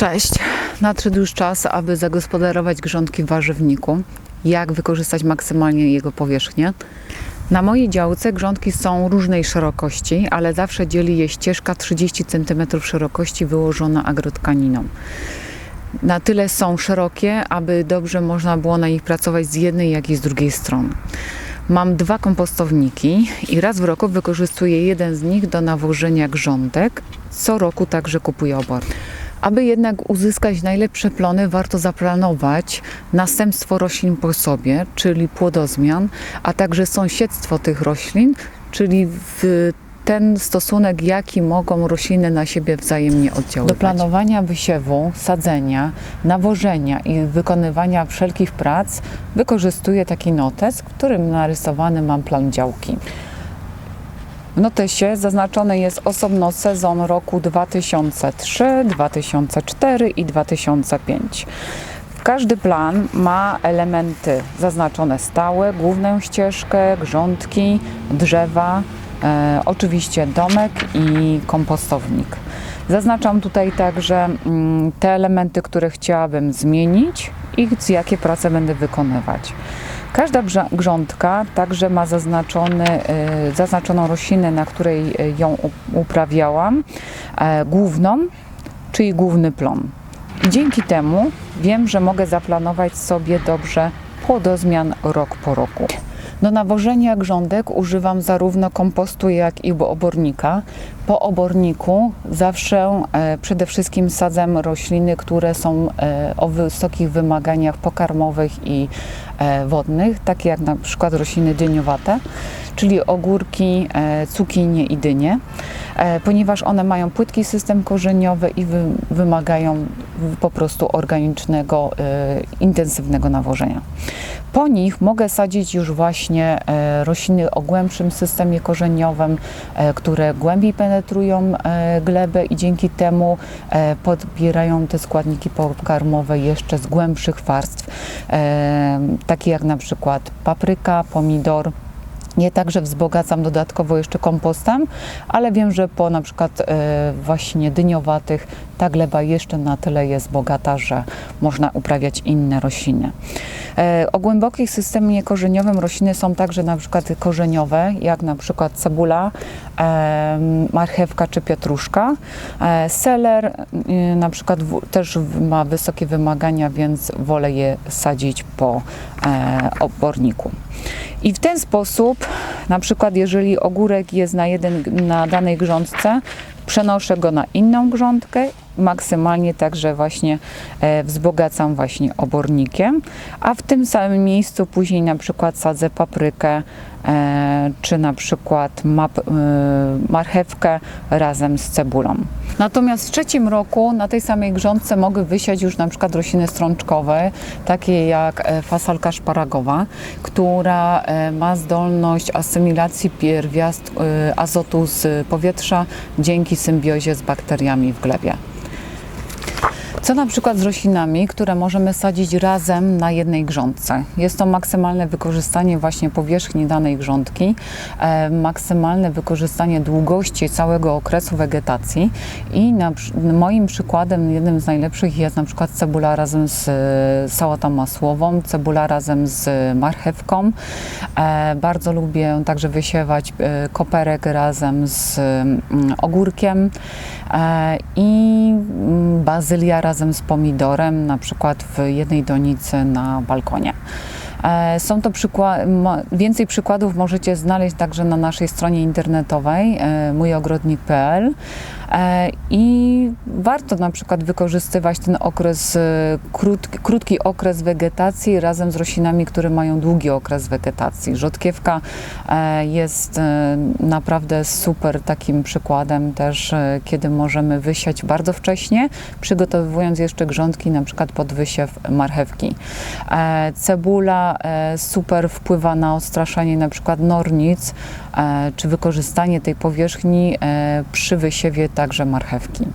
Cześć. Nadszedł już czas, aby zagospodarować grządki w warzywniku. Jak wykorzystać maksymalnie jego powierzchnię? Na mojej działce grządki są różnej szerokości, ale zawsze dzieli je ścieżka 30 cm szerokości wyłożona agrotkaniną. Na tyle są szerokie, aby dobrze można było na nich pracować z jednej, jak i z drugiej strony. Mam dwa kompostowniki i raz w roku wykorzystuję jeden z nich do nawożenia grządek. Co roku także kupuję obor. Aby jednak uzyskać najlepsze plony, warto zaplanować następstwo roślin po sobie, czyli płodozmian, a także sąsiedztwo tych roślin, czyli w ten stosunek, jaki mogą rośliny na siebie wzajemnie oddziaływać. Do planowania wysiewu, sadzenia, nawożenia i wykonywania wszelkich prac wykorzystuję taki notes, w którym narysowany mam plan działki. W notesie zaznaczony jest osobno sezon roku 2003, 2004 i 2005. Każdy plan ma elementy zaznaczone stałe, główną ścieżkę, grządki, drzewa, e, oczywiście domek i kompostownik. Zaznaczam tutaj także mm, te elementy, które chciałabym zmienić i jakie prace będę wykonywać. Każda grządka także ma zaznaczony, y, zaznaczoną roślinę, na której y, ją uprawiałam, e, główną, czyli główny plon. Dzięki temu wiem, że mogę zaplanować sobie dobrze płodozmian rok po roku. Do nawożenia grządek używam zarówno kompostu, jak i obornika. Po oborniku zawsze e, przede wszystkim sadzam rośliny, które są e, o wysokich wymaganiach pokarmowych i e, wodnych, takie jak na przykład rośliny dyniowate, czyli ogórki, e, cukinie i dynie, e, ponieważ one mają płytki system korzeniowy i wy, wymagają po prostu organicznego, e, intensywnego nawożenia. Po nich mogę sadzić już właśnie rośliny o głębszym systemie korzeniowym, które głębiej penetrują glebę i dzięki temu podbierają te składniki pokarmowe jeszcze z głębszych warstw, takie jak na przykład papryka, pomidor. Je także wzbogacam dodatkowo jeszcze kompostem, ale wiem, że po na przykład e, właśnie dyniowatych ta gleba jeszcze na tyle jest bogata, że można uprawiać inne rośliny. E, o głębokim systemie korzeniowym rośliny są także na przykład korzeniowe, jak na przykład cebula, e, marchewka czy pietruszka. Seler e, na przykład też ma wysokie wymagania, więc wolę je sadzić po oborniku. I w ten sposób, na przykład jeżeli ogórek jest na, jeden, na danej grządce, przenoszę go na inną grządkę, maksymalnie także właśnie e, wzbogacam właśnie obornikiem, a w tym samym miejscu później na przykład sadzę paprykę, e, czy na przykład e, marchewkę razem z cebulą. Natomiast w trzecim roku na tej samej grządce mogę wysiać już na przykład rośliny strączkowe, takie jak fasolka szparagowa, która ma zdolność asymilacji pierwiast azotu z powietrza dzięki symbiozie z bakteriami w glebie. Co na przykład z roślinami, które możemy sadzić razem na jednej grządce? Jest to maksymalne wykorzystanie właśnie powierzchni danej grządki, e, maksymalne wykorzystanie długości całego okresu wegetacji i na, moim przykładem, jednym z najlepszych jest na przykład cebula razem z e, sałatą masłową, cebula razem z marchewką. E, bardzo lubię także wysiewać koperek razem z mm, ogórkiem i mm, bazylia razem z pomidorem, na przykład w jednej donicy na balkonie. E, Są to przykłady, więcej przykładów możecie znaleźć także na naszej stronie internetowej e, mójogrodnik.pl E, i warto na przykład wykorzystywać ten okres, e, krótki, krótki okres wegetacji razem z roślinami, które mają długi okres wegetacji. Rzodkiewka e, jest e, naprawdę super takim przykładem też, e, kiedy możemy wysiać bardzo wcześnie, przygotowując jeszcze grządki na przykład pod wysiew marchewki. E, Cebula e, super wpływa na odstraszanie na przykład nornic, e, czy wykorzystanie tej powierzchni e, przy wysiewie także marchewki.